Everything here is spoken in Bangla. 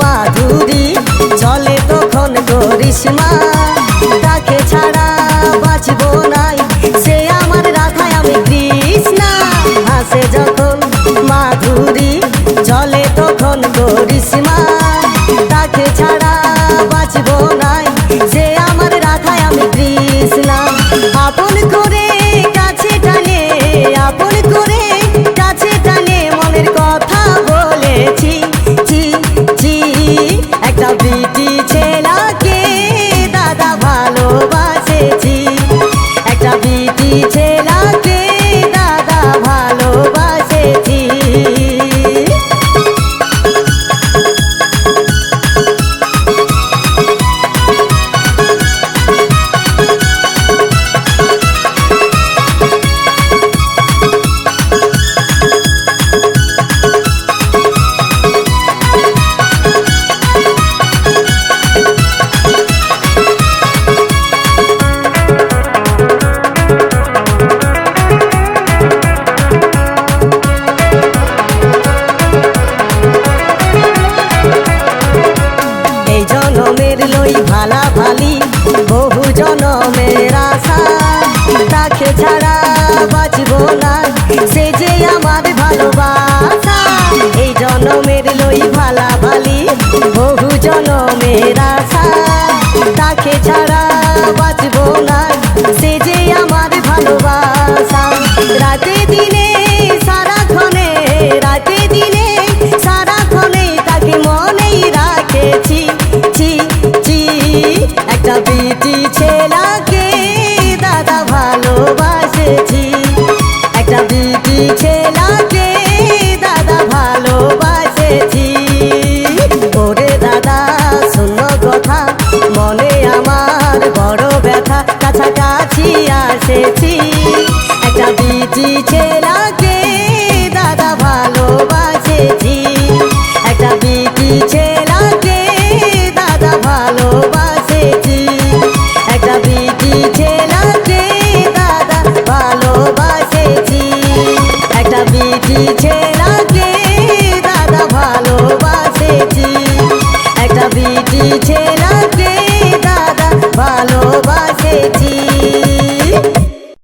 মাধুরী চলে তখন করিস মা। জনমের আশা, তাকে ছাড়া বাঁচব না। সে যে আমার ভালোবাসা, এই জনমের লই ভালা ভালি বহু জনমের আশা।